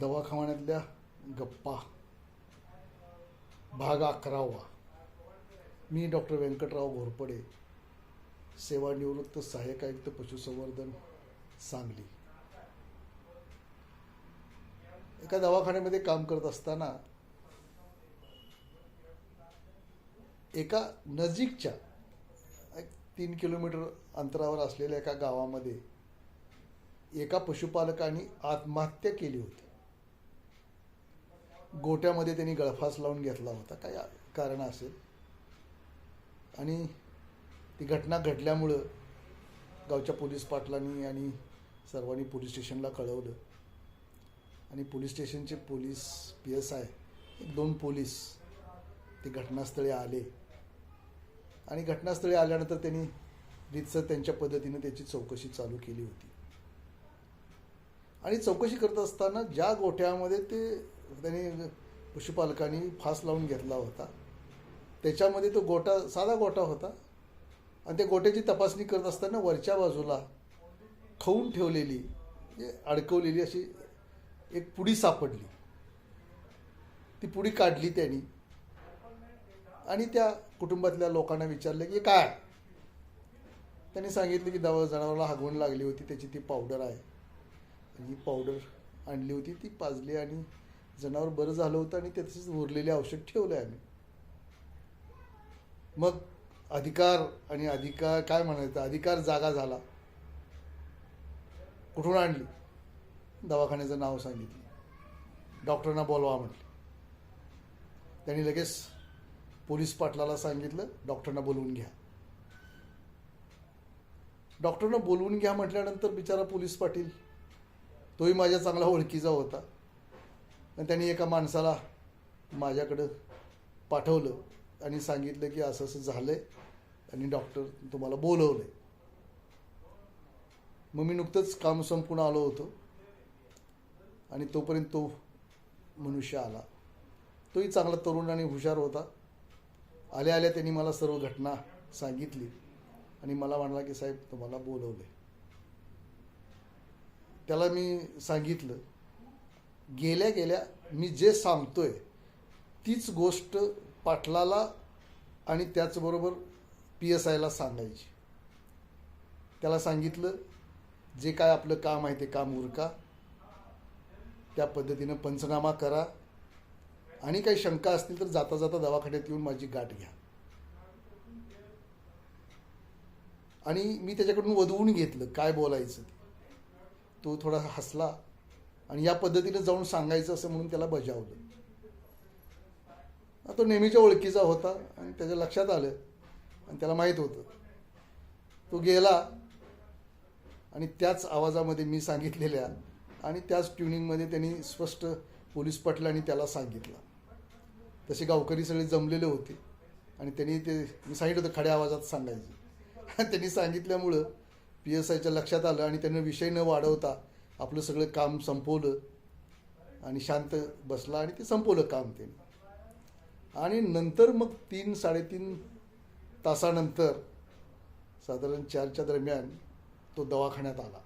दवाखान्यातल्या गप्पा. भाग अकरावा. मी डॉक्टर व्यंकटराव घोरपडे सेवानिवृत्त सहाय्यक आयुक्त पशुसंवर्धन सांगली. एका दवाखान्यामध्ये काम करत असताना एका नजीकच्या एक तीन किलोमीटर अंतरावर असलेल्या एका गावामध्ये एका पशुपालकाने आत्महत्या केली होती. गोट्यामध्ये त्यांनी गळफास लावून घेतला होता. काय कारण असेल? आणि ती घटना घडल्यामुळं गावच्या पोलीस पाटलांनी आणि सर्वांनी पोलीस स्टेशनला कळवलं. आणि पोलीस स्टेशनचे पोलीस पी एस आय एक दोन पोलीस ते घटनास्थळी आले. आणि घटनास्थळी आल्यानंतर त्यांनी रीतसर त्यांच्या पद्धतीने त्याची चौकशी चालू केली होती. आणि चौकशी करत असताना ज्या गोठ्यामध्ये ते त्यांनी पशुपालकांनी फास लावून घेतला होता. त्याच्यामध्ये तो गोटा साधा गोटा होता. आणि त्या गोट्याची तपासणी करत असताना वरच्या बाजूला खाऊन ठेवलेली म्हणजे अडकवलेली अशी एक पुडी सापडली. ती पुडी काढली त्यांनी. आणि त्या कुटुंबातल्या लोकांना विचारलं की हे काय? त्यांनी सांगितलं की दवा जनावराला हागवण लागली होती त्याची ती पावडर आहे. आणि ही पावडर आणली होती ती पाजली आणि जनावर बरं झालं होतं आणि त्याचंच उरलेले औषध ठेवलं आहे आम्ही. मग अधिकार आणि अधिकार काय म्हणायचं? अधिकार जागा झाला. कुठून आणली? दवाखान्याचं नाव सांगितलं. डॉक्टरांना बोलवा म्हटले. त्यांनी लगेच पोलीस पाटलाला सांगितलं डॉक्टरना बोलवून घ्या. डॉक्टरनं बोलवून घ्या म्हटल्यानंतर बिचारा पोलीस पाटील तोही माझ्या चांगला ओळखीचा होता. आणि त्यांनी एका माणसाला माझ्याकडं पाठवलं आणि सांगितलं की असं असं झालंय आणि डॉक्टर तुम्हाला बोलवलंय. मग मी नुकतंच काम संपून आलो होतो आणि तोपर्यंत तो मनुष्य आला. तोही चांगला तरुण आणि हुशार होता. आल्या आल्या त्यांनी मला सर्व घटना सांगितली आणि मला म्हणाला की साहेब तुम्हाला बोलवले त्याला मी सांगितलं गेल्या गेल्या मी जे सांगतोय तीच गोष्ट पाटलाला आणि त्याचबरोबर पी एस आयला सांगायची. त्याला सांगितलं जे काय आपलं काम आहे ते काम उरका. त्या पद्धतीनं पंचनामा करा. आणि काही शंका असतील तर जाता जाता दवाखान्यात येऊन माझी गाठ घ्या. आणि मी त्याच्याकडून वधवून घेतलं काय बोलायचं ते. तो थोडा हसला. आणि या पद्धतीने जाऊन सांगायचं असं म्हणून त्याला बजावलं. तो नेहमीच्या ओळखीचा होता आणि त्याच्या लक्षात आलं आणि त्याला माहीत होतं. तो गेला आणि त्याच आवाजामध्ये मी सांगितलेल्या आणि त्याच ट्युनिंगमध्ये त्यांनी स्पष्ट पोलीस पटलांनी त्याला सांगितलं. तसे गावकरी सगळे जमलेले होते आणि त्यांनी ते मी सांगितलं होतं खड्या आवाजात सांगायचं. त्यांनी सांगितल्यामुळं पी एस आयच्या लक्षात आलं आणि त्यांना विषय न वाढवता आपलं सगळं काम संपवलं आणि शांत बसला आणि ते संपवलं काम ते. आणि नंतर मग तीन साडेतीन तासानंतर साधारण चारच्या दरम्यान तो दवाखान्यात आला.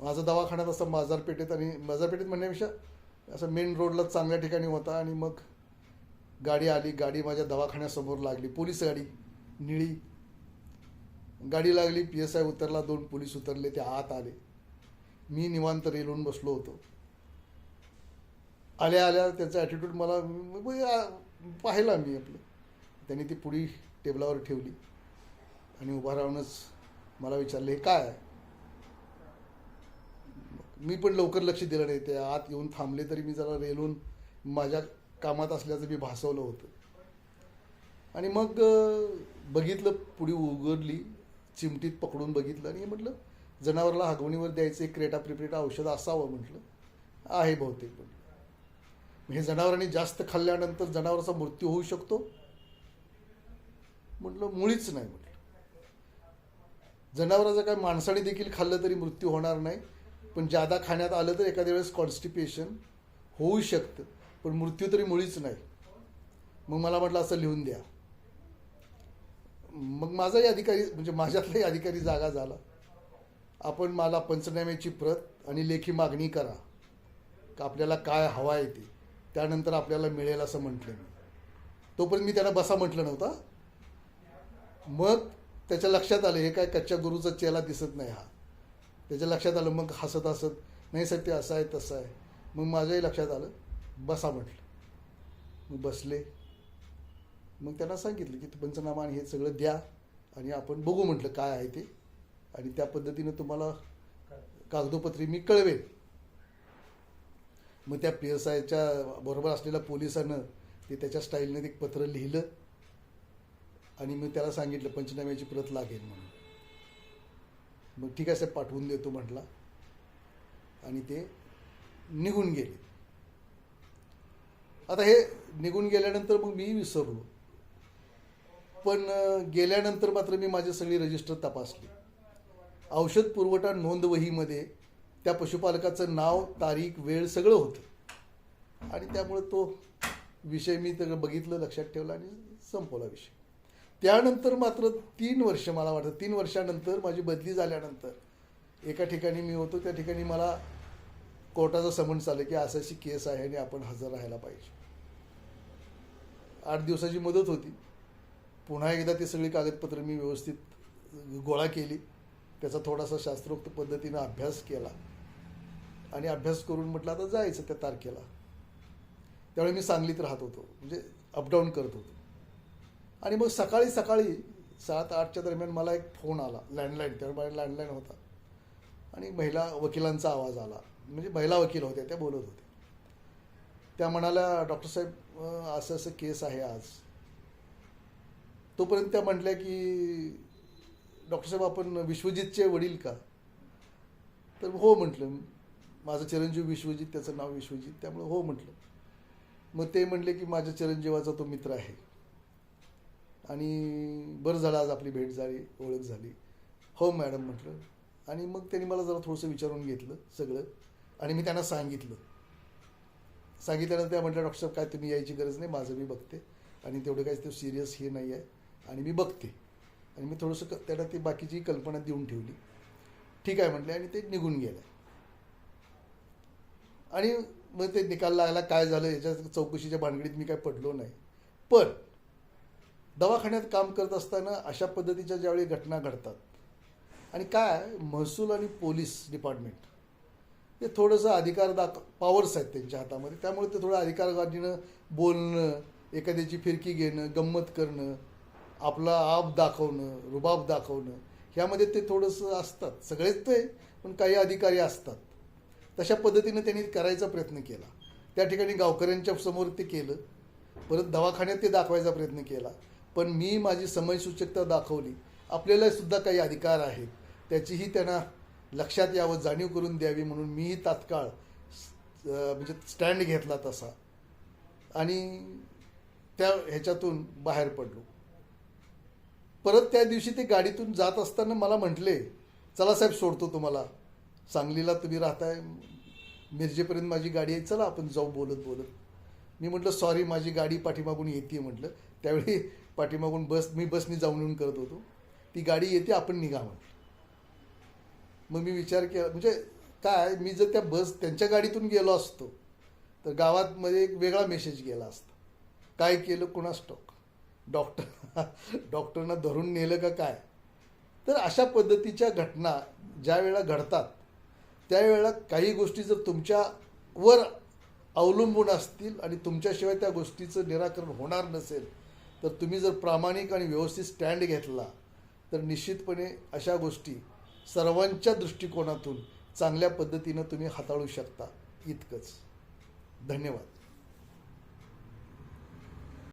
माझा दवाखान्यात असं बाजारपेठेत आणि बाजारपेठेत म्हणण्यापेक्षा असं मेन रोडला चांगल्या ठिकाणी होता आणि मग गाडी आली. गाडी माझ्या दवाखान्यासमोर लागली. पोलीस गाडी निळी. गाडी लागली. पी एस आय उतरला. दोन पोलीस उतरले. ते आत आले. मी निवांत रेलून बसलो होतो. आल्या आल्या त्याचा ॲटिट्यूड मला म्हणजे, पाहिला मी आपलं. त्यांनी ती पुडी टेबलावर ठेवली. आणि उभा राहूनच मला विचारले हे काय? आहे मी पण लवकर लक्ष दिलं नाही. ते आत येऊन थांबले तरी मी जरा रेलून माझ्या कामात असल्याचं मी भासवलं होतं. आणि मग बघितलं पुढी उघडली चिमटीत पकडून बघितलं आणि म्हटलं जनावराला हागवणीवर द्यायचं एक क्रेटा प्रिप्रेटा औषध असावं म्हटलं. आहे बहुतेक म्हटलं हे जनावरांनी जास्त खाल्ल्यानंतर जनावराचा मृत्यू होऊ शकतो? म्हटलं मुळीच नाही म्हटलं. जनावराचं काय माणसाने देखील खाल्लं तरी मृत्यू होणार नाही. पण जादा खाण्यात आलं तर एखाद्या वेळेस कॉन्स्टिपेशन होऊ शकतं. पण मृत्यू तरी मुळीच नाही. मग मला म्हटलं असं लिहून द्या. मग माझाही अधिकारी म्हणजे माझ्यातलाही अधिकारी जागा झाला. आपण मला पंचनाम्याची प्रत आणि लेखी मागणी करा. का आपल्याला काय हवा आहे ते. त्यानंतर आपल्याला मिळेल असं म्हटलं मी. तोपर्यंत मी त्यांना बसा म्हटलं नव्हता. मग त्याच्या लक्षात आलं हे काय कच्च्या गुरुचा चेला दिसत नाही हा. त्याच्या लक्षात आलं मग हसत हसत नाही सर ते असं आहे तसं आहे. मग माझ्याही लक्षात आलं बसा म्हटलं. मग बसले. मग त्यांना सांगितलं की पंचनामा आणि हे सगळं द्या आणि आपण बघू म्हटलं काय आहे ते. आणि त्या पद्धतीनं तुम्हाला कागदोपत्री मी कळवेन. मग त्या पी एस आयच्या बरोबर असलेल्या पोलिसानं ते त्याच्या स्टाईलने एक पत्र लिहिलं आणि मी त्याला सांगितलं पंचनाम्याची प्रत लागेल म्हणून. मग ठीक आहे साहेब पाठवून देतो म्हटला. आणि ते निघून गेले. आता हे निघून गेल्यानंतर मग मी विसरलो. पण गेल्यानंतर मात्र मी माझी सगळी रजिस्टर तपासली. औषध पुरवठा नोंदवहीमध्ये त्या पशुपालकाचं नाव तारीख वेळ सगळं होतं. आणि त्यामुळे तो विषय मी तर बघितलं लक्षात ठेवला आणि संपवला विषय. त्यानंतर मात्र तीन वर्ष मला वाटतं तीन वर्षानंतर माझी बदली झाल्यानंतर एका ठिकाणी मी होतो त्या ठिकाणी मला कोर्टाचं समन्स आलं की असं अशी केस आहे आणि आपण हजर राहायला पाहिजे. आठ दिवसाची मदत होती. पुन्हा एकदा ती सगळी कागदपत्रं मी व्यवस्थित गोळा केली. त्याचा थोडासा शास्त्रोक्त पद्धतीनं अभ्यास केला. आणि अभ्यास करून म्हटलं आता जायचं त्या तारखेला. त्यावेळी मी सांगलीत राहत होतो. म्हणजे अपडाऊन करत होतो. आणि मग सकाळी सकाळी सात आठच्या दरम्यान मला एक फोन आला लँडलाईन त्यावेळी लँडलाईन होता. आणि महिला वकिलांचा आवाज आला. म्हणजे महिला वकील होत्या त्या बोलत होत्या. त्या म्हणाल्या डॉक्टर साहेब असं असं केस आहे आज. तोपर्यंत त्या म्हटल्या की डॉक्टर साहेब आपण विश्वजितचे वडील का? तर हो म्हटलं. माझं चिरंजीव विश्वजित त्याचं नाव विश्वजित त्यामुळे हो म्हटलं. मग ते म्हणले की माझ्या चिरंजीवाचा तो मित्र आहे. आणि बरं झालं आज आपली भेट झाली ओळख झाली. हो मॅडम म्हटलं. आणि मग त्यांनी मला जरा थोडंसं विचारून घेतलं सगळं. आणि मी त्यांना सांगितलं. सांगितल्यानंतर त्या म्हटलं डॉक्टर साहेब काय तुम्ही यायची गरज नाही माझं मी बघते. आणि तेवढं काय ते सिरियस हे नाही आहे आणि मी बघते. आणि मी थोडंसं क- ती बाकीची कल्पना देऊन ठेवली. ठीक आहे म्हटले आणि ते निघून गेलं. आणि मग ते निकाल लागला काय झालं याच्या चौकशीच्या भानगडीत मी काय पडलो नाही. पण दवाखान्यात काम करत असताना अशा पद्धतीच्या ज्यावेळी घटना घडतात आणि काय महसूल आणि पोलीस डिपार्टमेंट ते थोडंसं अधिकार दाख पॉवर्स आहेत त्यांच्या हातामध्ये. त्यामुळे ते थोडं अधिकार अधिकारगाडीनं बोलणं एखाद्याची फिरकी घेणं गंमत करणं आपला आप दाखवणं रुबाब दाखवणं ह्यामध्ये ते थोडंसं असतात. सगळेच ते पण काही अधिकारी असतात. तशा पद्धतीनं त्यांनी करायचा प्रयत्न केला. त्या ठिकाणी गावकऱ्यांच्या समोर ते केलं. परत दवाखान्यात ते दाखवायचा प्रयत्न केला. पण मी माझी समयसूचकता दाखवली. आपल्याला सुद्धा काही अधिकार आहेत. त्याचीही त्यांना लक्षात यावं जाणीव करून द्यावी म्हणून मीही तात्काळ म्हणजे स्टँड घेतला तसा. आणि त्या ह्याच्यातून बाहेर पडलो. परत त्या दिवशी ते गाडीतून जात असताना मला म्हटले चला साहेब सोडतो तुम्हाला. सांगलीला तुम्ही राहताय. मिरजेपर्यंत माझी गाडी आहे. चला आपण जाऊ बोलत बोलत. मी म्हटलं सॉरी माझी गाडी पाठीमागून येते म्हटलं. त्यावेळी पाठीमागून बस मी बसनी जाऊन येऊन करत होतो. ती गाडी येते आपण निघा म्हटलं. मग मी विचार केला म्हणजे काय मी जर त्या बस त्यांच्या गाडीतून गेलो असतो तर गावात मध्ये एक वेगळा मेसेज गेला असता. काय केलं कुणास टोक डॉक्टर डॉक्टरना धरून नेलं का काय? तर अशा पद्धतीच्या घटना ज्या वेळेला घडतात त्यावेळेला काही गोष्टी जर तुमच्यावर अवलंबून असतील आणि तुमच्याशिवाय त्या गोष्टीचं निराकरण होणार नसेल तर तुम्ही जर प्रामाणिक आणि व्यवस्थित स्टँड घेतला तर निश्चितपणे अशा गोष्टी सर्वांच्या दृष्टिकोनातून चांगल्या पद्धतीनं तुम्ही हाताळू शकता. इतकंच. धन्यवाद.